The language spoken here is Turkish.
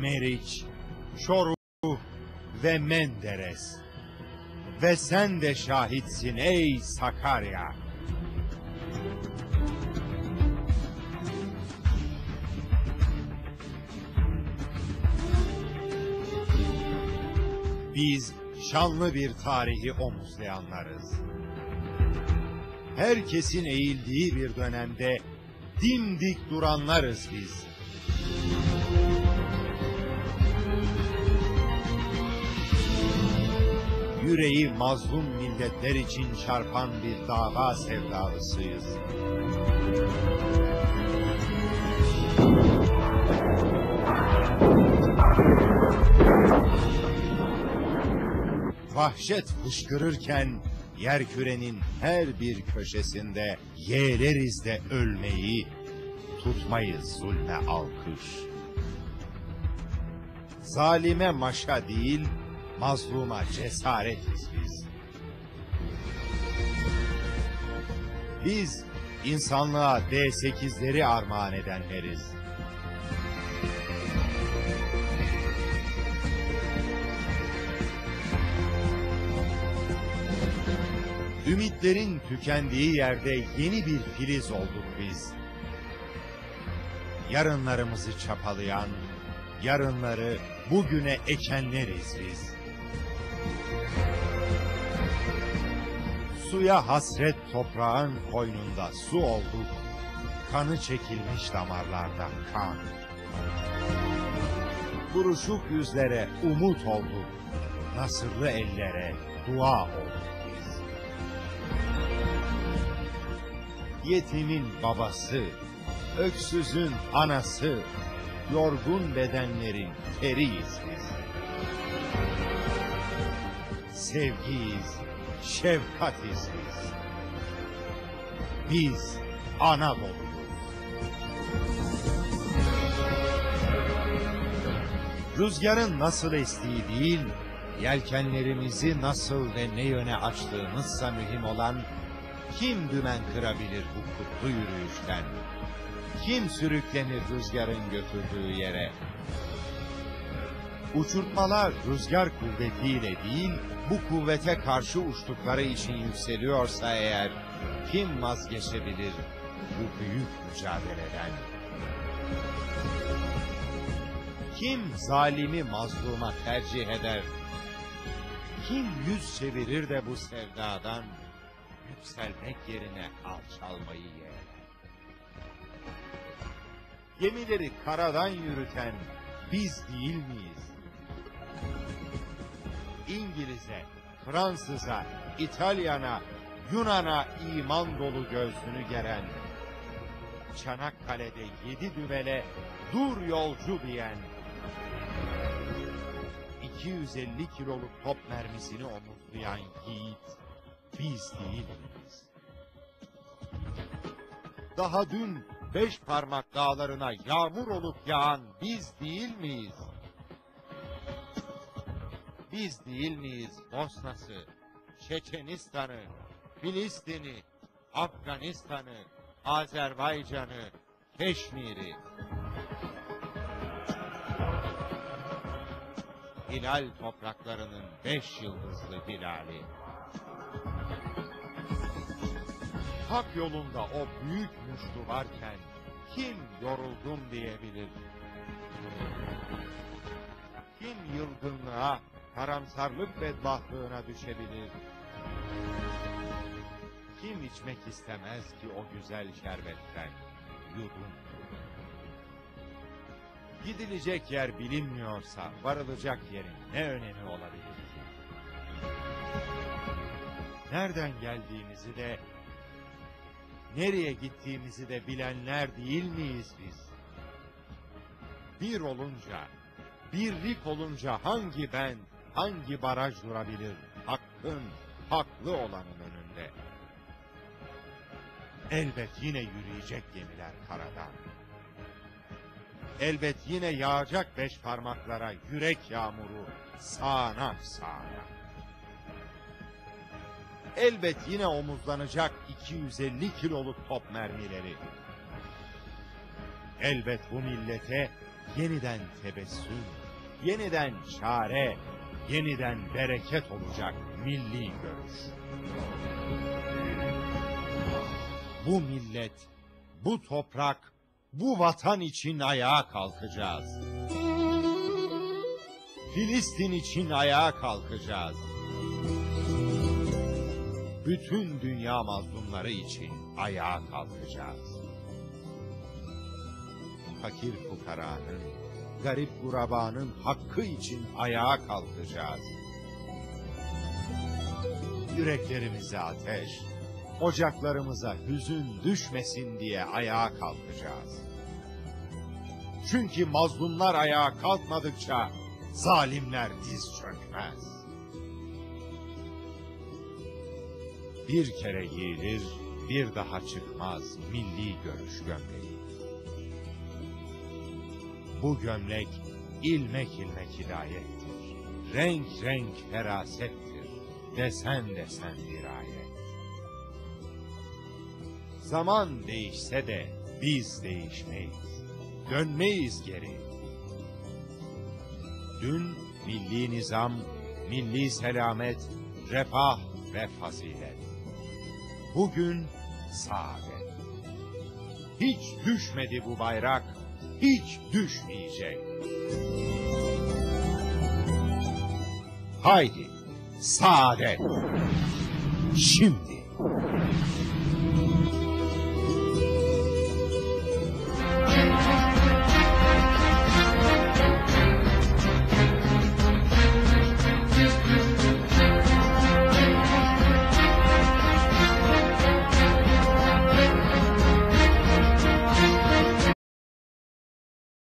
Meriç, Çoruh ve Menderes. Ve sen de şahitsin ey Sakarya. Biz şanlı bir tarihi omuzlayanlarız. Herkesin eğildiği bir dönemde dimdik duranlarız biz. Yüreği mazlum milletler için çarpan bir dava sevdalısıyız. Vahşet fışkırırken yerkürenin her bir köşesinde yeğleriz de ölmeyi, tutmayız zulme alkış. Zalime maşa değil, mazluma cesaretiz biz. Biz insanlığa D8'leri armağan edenleriz. Ümitlerin tükendiği yerde yeni bir filiz olduk biz. Yarınlarımızı çapalayan, yarınları bugüne ekenleriz biz. Suya hasret toprağın koynunda su olduk, kanı çekilmiş damarlardan kan. Buruşuk yüzlere umut olduk, nasırlı ellere dua olduk. Yetimin babası, öksüzün anası, yorgun bedenlerin teriyiz biz. Sevgiyiz, şefkatiz biz. Biz Anadolu'yuz. Rüzgarın nasıl estiği değil, yelkenlerimizi nasıl ve ne yöne açtığımızsa mühim olan, kim dümen kırabilir bu kutlu yürüyüşten? Kim sürüklenir rüzgarın götürdüğü yere? Uçurtmalar rüzgar kuvvetiyle değil, bu kuvvete karşı uçtukları için yükseliyorsa eğer, kim vazgeçebilir bu büyük mücadeleden? Kim zalimi mazluma tercih eder? Kim yüz çevirir de bu sevdadan yükselmek yerine alçalmayı yeğler? Gemileri karadan yürüten biz değil miyiz? İngiliz'e, Fransız'a, İtalyan'a, Yunan'a iman dolu göğsünü geren, Çanakkale'de yedi düvele dur yolcu diyen, 250 kiloluk top mermisini omuzlayan yiğit biz değil miyiz? Daha dün beş parmak dağlarına yağmur olup yağan biz değil miyiz? Biz değil miyiz Bosna'sı, Çeçenistan'ı, Filistin'i, Afganistan'ı, Azerbaycan'ı, Keşmir'i? Hilal topraklarının beş yıldızlı hilali. Hak yolunda o büyük müştü varken kim yoruldum diyebilir? Kim yılgınlığa, karamsarlık bedbahtlığına düşebilir? Kim içmek istemez ki o güzel şerbetten yudum? Gidilecek yer bilinmiyorsa varılacak yerin ne önemi olabilir? Nereden geldiğimizi de nereye gittiğimizi de bilenler değil miyiz biz? Bir olunca, birlik olunca hangi ben, hangi baraj durabilir hakkın, haklı olanın önünde? Elbet yine yürüyecek gemiler karadan. Elbet yine yağacak beş parmaklara yürek yağmuru sağanak sağanak. Elbet yine omuzlanacak 250 kiloluk top mermileri. Elbet bu millete yeniden tebessüm, yeniden çare, yeniden bereket olacak milli görüş. Bu millet, bu toprak, bu vatan için ayağa kalkacağız. Filistin için ayağa kalkacağız. Bütün dünya mazlumları için ayağa kalkacağız. Fakir fukaranın, garip gurabanın hakkı için ayağa kalkacağız. Yüreklerimize ateş, ocaklarımıza hüzün düşmesin diye ayağa kalkacağız. Çünkü mazlumlar ayağa kalkmadıkça zalimler diz çökmez. Bir kere giyilir, bir daha çıkmaz milli görüş gömleği. Bu gömlek ilmek ilmek hidayettir. Renk renk ferasettir. Desen desen dirayet. Zaman değişse de biz değişmeyiz. Dönmeyiz geri. Dün milli nizam, milli selamet, refah ve fazilet. Bugün saadet. Hiç düşmedi bu bayrak, hiç düşmeyecek. Haydi, saadet. Şimdi.